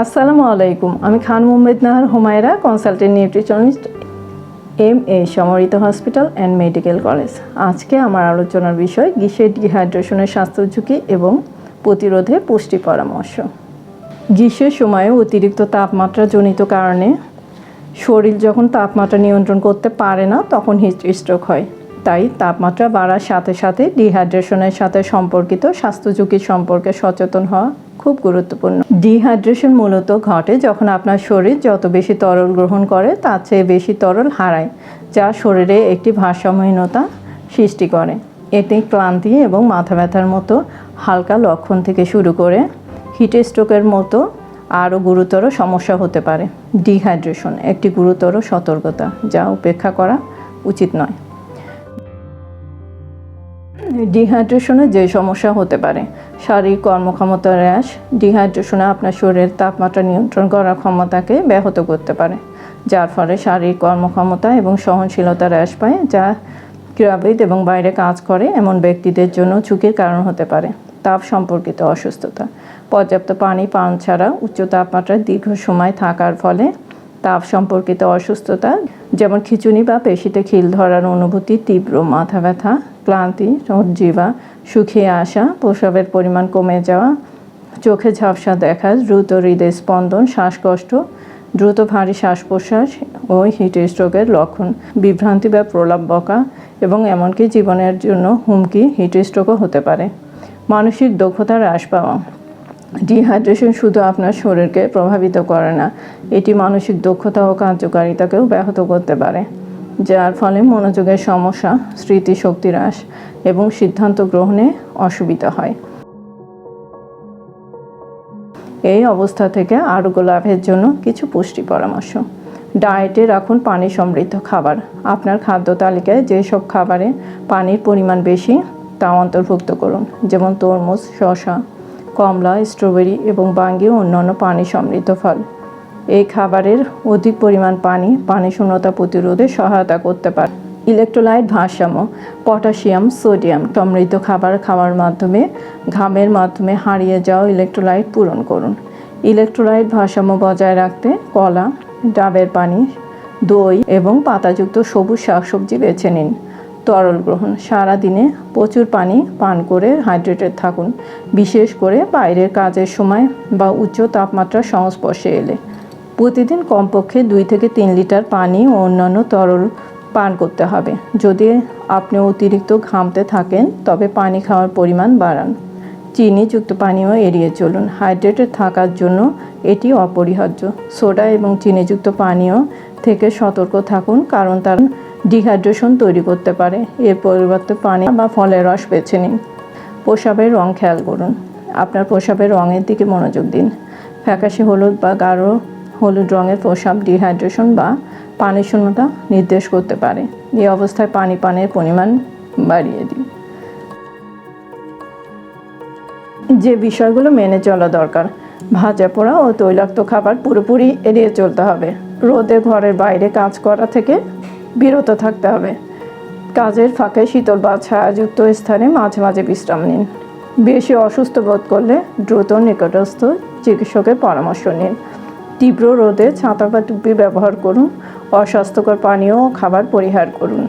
আসসালামু আলাইকুম। আমি Khan মুম্বেদ Nahar Humaira consultant nutritionist M A Samorita hospital and medical college আজকে আমার আলোচনার বিষয়, গ্রীষ্মের ডিহাইড্রেশনের স্বাস্থ্য ঝুঁকি এবং প্রতিরোধে পুষ্টি পরামর্শ। গ্রীষ্মের সময়ে অতিরিক্ত তাপমাত্রা জনিত কারণে শরীর যখন তাপমাত্রা নিয়ন্ত্রণ করতে পারে না, তখন হিট স্ট্রোক হয়। তাই তাপমাত্রা বাড়ার সাথে সাথে ডিহাইড্রেশনের সাথে সম্পর্কিত স্বাস্থ্য ঝুঁকি সম্পর্কে সচেতন হওয়া খুব গুরুত্বপূর্ণ। ডিহাইড্রেশন মূলত ঘটে যখন আপনার শরীর যত বেশি তরল গ্রহণ করে, তার চেয়ে বেশি তরল হারায়, যা শরীরে একটি ভারসাম্যহীনতা সৃষ্টি করে। এটি ক্লান্তি এবং মাথা ব্যথার মতো হালকা লক্ষণ থেকে শুরু করে হিট স্ট্রোকের মতো আরও গুরুতর সমস্যা হতে পারে। ডিহাইড্রেশন একটি গুরুতর সতর্কতা, যা উপেক্ষা করা উচিত নয়। ডিহাইড্রেশনে যে সমস্যা হতে পারে। শারীরিক কর্মক্ষমতা হ্রাস, ডিহাইড্রেশনে আপনার শরীরের তাপমাত্রা নিয়ন্ত্রণ করার ক্ষমতাকে ব্যাহত করতে পারে, যার ফলে শারীরিক কর্মক্ষমতা এবং সহনশীলতা হ্রাস পায়, যা ক্রীড়াবিদ এবং বাইরে কাজ করে এমন ব্যক্তিদের জন্য ঝুঁকির কারণ হতে পারে। তাপ সম্পর্কিত অসুস্থতা, পর্যাপ্ত পানি পান ছাড়া উচ্চ তাপমাত্রায় দীর্ঘ সময় থাকার ফলে তাপ সম্পর্কিত অসুস্থতা, যেমন খিচুনি বা পেশিতে খিল ধরার অনুভূতি, তীব্র মাথা ব্যথা, ক্লান্তি জিবা শুকিয়ে আসা প্রসবের পরিমাণ কমে যাওয়া, চোখে ঝাপসা দেখা, দ্রুত হৃদয় স্পন্দন, শ্বাসকষ্ট, দ্রুত ভারী শ্বাস প্রশ্বাস ও হিট স্ট্রোকের লক্ষণ, বিভ্রান্তি বা প্রলাপ বকা এবং এমনকি জীবনের জন্য হুমকি হিট স্ট্রোকও হতে পারে। মানসিক দক্ষতা হ্রাস পাওয়া। ডিহাইড্রেশন শুধু আপনার শরীরকে প্রভাবিত করে না, এটি মানসিক দক্ষতা ও কার্যকারিতাকেও ব্যাহত করতে পারে, যার ফলে মনোযোগের সমস্যা, স্মৃতিশক্তি হ্রাস এবং সিদ্ধান্ত গ্রহণে অসুবিধা হয়। এই অবস্থা থেকে আরোগ্য লাভের জন্য কিছু পুষ্টি পরামর্শ। ডায়েটে রাখুন পানি সমৃদ্ধ খাবার। আপনার খাদ্য তালিকায় যেসব খাবারে পানির পরিমাণ বেশি, তা অন্তর্ভুক্ত করুন, যেমন তরমুজ, শসা কমলা, স্ট্রবেরি এবং বাঙ্গি ও অন্যান্য পানি সমৃদ্ধ ফল। এই খাবারের অধিক পরিমাণ পানি পানি শূন্যতা প্রতিরোধে সহায়তা করতে পারে। ইলেকট্রোলাইট ভারসাম্য, পটাশিয়াম, সোডিয়াম সমৃদ্ধ খাবার খাওয়ার মাধ্যমে, ঘামের মাধ্যমে হারিয়ে যাওয়া ইলেকট্রোলাইট পূরণ করুন। ইলেকট্রোলাইট ভারসাম্য বজায় রাখতে কলা, ডাবের পানি, দই এবং পাতাযুক্ত সবুজ শাকসবজি বেছে নিন। তরল গ্রহণ। সারা দিনে প্রচুর পানি পান করে হাইড্রেটেড থাকুন। বিশেষ করে বাইরের কাজের সময় বা উচ্চ তাপমাত্রার সংস্পর্শে এলে। প্রতিদিন কমপক্ষে দুই থেকে তিন লিটার পানি ও অন্যান্য তরল পান করতে হবে। যদি আপনি অতিরিক্ত ঘামতে থাকেন, তবে পানি খাওয়ার পরিমাণ বাড়ান। চিনিযুক্ত পানীয় এড়িয়ে চলুন। হাইড্রেটেড থাকার জন্য এটি অপরিহার্য। সোডা এবং চিনিযুক্ত পানীয় থেকে সতর্ক থাকুন, কারণ তার ডিহাইড্রেশন তৈরি করতে পারে। এর পরিবর্তে পানি বা ফলের রস বেছে নিন। পোশাবের রং খেয়াল করুন। আপনার পোশাবের রঙের দিকে মনোযোগ দিন। ফ্যাকাশে হলুদ বা গাঢ় হলুদ রঙের পোশাক ডিহাইড্রেশন বা পানি শূন্যতা নির্দেশ করতে পারে। এই অবস্থায় পানি পানের পরিমাণ বাড়িয়ে দিন। যে বিষয়গুলো মেনে চলা দরকার, ভাজা পোড়া ও তৈলাক্ত খাবার পুরোপুরি এড়িয়ে চলতে হবে। রোদে ঘরের বাইরে কাজ করা থেকে বিরত থাকতে হবে। কাজের ফাঁকে শীতল বা ছায়াযুক্ত স্থানে মাঝে মাঝে বিশ্রাম নিন। বেশি অসুস্থ বোধ করলে দ্রুত নিকটস্থ চিকিৎসকের পরামর্শ নিন। তীব্র রোদে ছাতা বা টুপি ব্যবহার করুন, অস্বাস্থ্যকর পানীয় ও খাবার পরিহার করুন।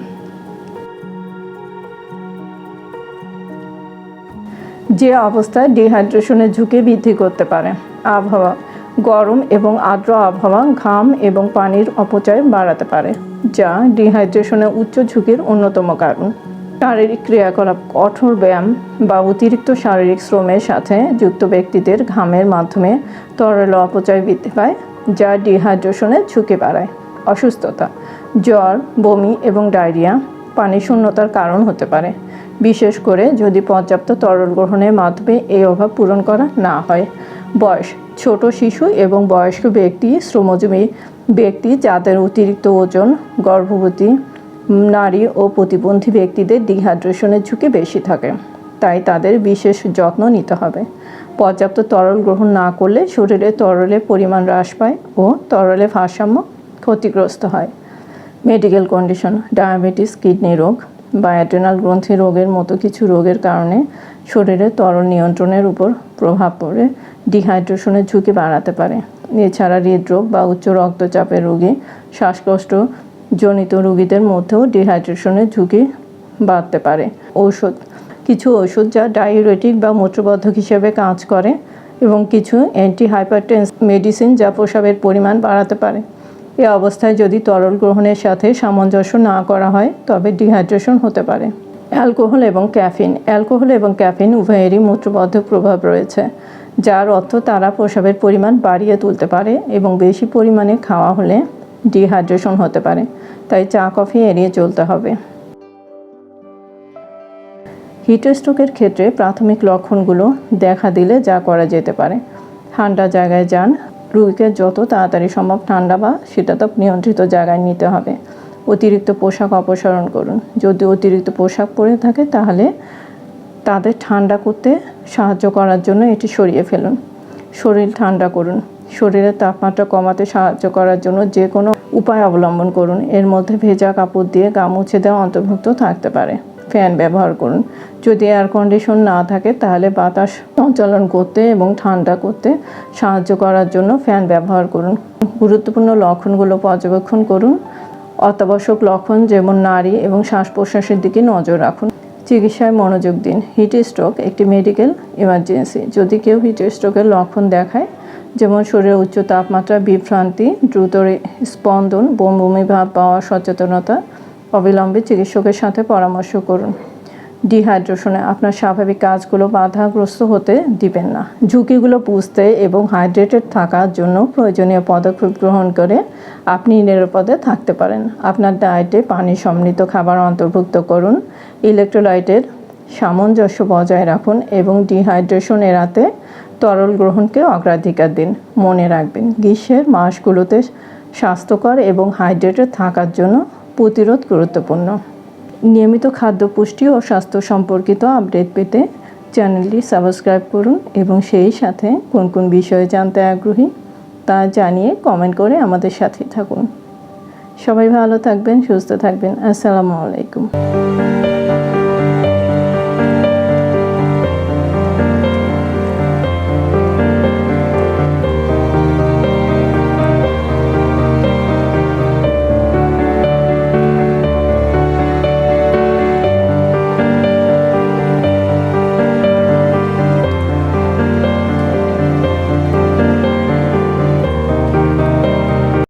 যে অবস্থায় ডিহাইড্রেশনের ঝুঁকি বৃদ্ধি করতে পারে, আবহাওয়া গরম এবং আর্দ্র আবহাওয়া, ঘাম এবং পানির অপচয় বাড়াতে পারে। যা ডিহাইড্রেশনের উচ্চ ঝুঁকির অন্যতম কারণ। শারীরিক ক্রিয়াকলাপ, কঠোর ব্যায়াম বা অতিরিক্ত শারীরিক শ্রমের সাথে যুক্ত ব্যক্তিদের ঘামের মাধ্যমে তরল অপচয় বৃদ্ধি পায়, যা ডিহাইড্রেশনের ঝুঁকি বাড়ায়। অসুস্থতা, জ্বর, বমি এবং ডায়রিয়া পানি শূন্যতার কারণ হতে পারে। বিশেষ করে যদি পর্যাপ্ত তরল গ্রহণের মাধ্যমে এই অভাব পূরণ করা না হয়। বয়স, ছোট শিশু এবং বয়স্ক ব্যক্তি শ্রমজীবী ব্যক্তি যাদের অতিরিক্ত ওজন, গর্ভবতী নারী ও প্রতিবন্ধী ব্যক্তিদের ডিহাইড্রেশনের ঝুঁকি বেশি থাকে, তাই তাদের বিশেষ যত্ন নিতে হবে। পর্যাপ্ত তরল গ্রহণ না করলে শরীরে তরলের পরিমাণ হ্রাস পায় ও তরলের ভারসাম্য ক্ষতিগ্রস্ত হয়। মেডিকেল কন্ডিশন, ডায়াবেটিস, কিডনি রোগ বা অ্যাড্রেনাল গ্রন্থি রোগের মতো কিছু রোগের কারণে শরীরে তরল নিয়ন্ত্রণের উপর প্রভাব পড়ে, ডিহাইড্রেশনের ঝুঁকি বাড়াতে পারে। এছাড়া হৃদরোগ বা উচ্চ রক্তচাপের রোগী, শ্বাসকষ্ট জনিত রোগীদের মধ্যেও ডিহাইড্রেশনের ঝুঁকি বাড়তে পারে। ঔষধ, কিছু ওষুধ যা ডায়ুরেটিক বা মূত্রবর্ধক হিসেবে কাজ করে এবং কিছু অ্যান্টি হাইপারটেন্স মেডিসিন যা প্রসাবের পরিমাণ বাড়াতে পারে। এ অবস্থায় যদি তরল গ্রহণের সাথে সামঞ্জস্য না করা হয়, তবে ডিহাইড্রেশন হতে পারে। অ্যালকোহল এবং ক্যাফিন, অ্যালকোহল এবং ক্যাফিন উভয়েরই মূত্রবর্ধক প্রভাব রয়েছে। যার অর্থ তারা প্রসাবের পরিমাণ বাড়িয়ে তুলতে পারে এবং বেশি পরিমাণে খাওয়া হলে ডিহাইড্রেশন হতে পারে। তাই চা, কফি এড়িয়ে চলতে হবে। হিট স্ট্রোকের ক্ষেত্রে প্রাথমিক লক্ষণগুলো দেখা দিলে যা করা যেতে পারে। ঠান্ডা জায়গায় যান। রোগীকে যত তাড়াতাড়ি সম্ভব ঠান্ডা বা শীতাতপ নিয়ন্ত্রিত জায়গায় নিতে হবে। অতিরিক্ত পোশাক অপসারণ করুন। যদি অতিরিক্ত পোশাক পরে থাকে তাহলে তাদের ঠান্ডা করতে সাহায্য করার জন্য এটি সরিয়ে ফেলুন। শরীর ঠান্ডা করুন। শরীরের তাপমাত্রা কমাতে সাহায্য করার জন্য যে কোনো উপায় অবলম্বন করুন। এর মধ্যে ভেজা কাপড় দিয়ে গা মুছে দেওয়া অন্তর্ভুক্ত থাকতে পারে। ফ্যান ব্যবহার করুন। যদি এয়ার কন্ডিশন না থাকে, তাহলে বাতাস সঞ্চালন করতে এবং ঠান্ডা করতে সাহায্য করার জন্য ফ্যান ব্যবহার করুন। গুরুত্বপূর্ণ লক্ষণগুলো পর্যবেক্ষণ করুন। অত্যাবশ্যক লক্ষণ যেমন নারী এবং শ্বাস প্রশ্বাসের দিকে নজর রাখুন। চিকিৎসায় মনোযোগ দিন। হিট স্ট্রোক একটি মেডিকেল ইমার্জেন্সি। যদি কেউ হিট স্ট্রোকের লক্ষণ দেখায়, যেমন শরীরের উচ্চ তাপমাত্রা, বিভ্রান্তি, দ্রুত স্পন্দন বমি ভাব পাওয়া, সচেতনতা, অবিলম্বে চিকিৎসকের সাথে পরামর্শ করুন। ডিহাইড্রেশনে আপনার স্বাভাবিক কাজগুলো বাধাগ্রস্ত হতে দিবেন না। ঝুঁকিগুলো বুঝতে এবং হাইড্রেটেড থাকার জন্য প্রয়োজনীয় পদক্ষেপ গ্রহণ করে আপনি নিরাপদে থাকতে পারেন। আপনার ডায়েটে পানি সমৃদ্ধ খাবার অন্তর্ভুক্ত করুন ইলেকট্রোলাইটের সামঞ্জস্য বজায় রাখুন এবং ডিহাইড্রেশন এড়াতে তরল গ্রহণকে অগ্রাধিকার দিন। মনে রাখবেন, গ্রীষ্মের মাসগুলোতে স্বাস্থ্যকর এবং হাইড্রেটেড থাকার জন্য প্রতিরোধ গুরুত্বপূর্ণ। নিয়মিত খাদ্য পুষ্টি ও স্বাস্থ্য সম্পর্কিত আপডেট পেতে চ্যানেলটি সাবস্ক্রাইব করুন এবং সেই সাথে কোন কোন বিষয়ে জানতে আগ্রহী তা জানিয়ে কমেন্ট করে আমাদের সাথে থাকুন। সবাই ভালো থাকবেন, সুস্থ থাকবেন। আসসালামু আলাইকুম।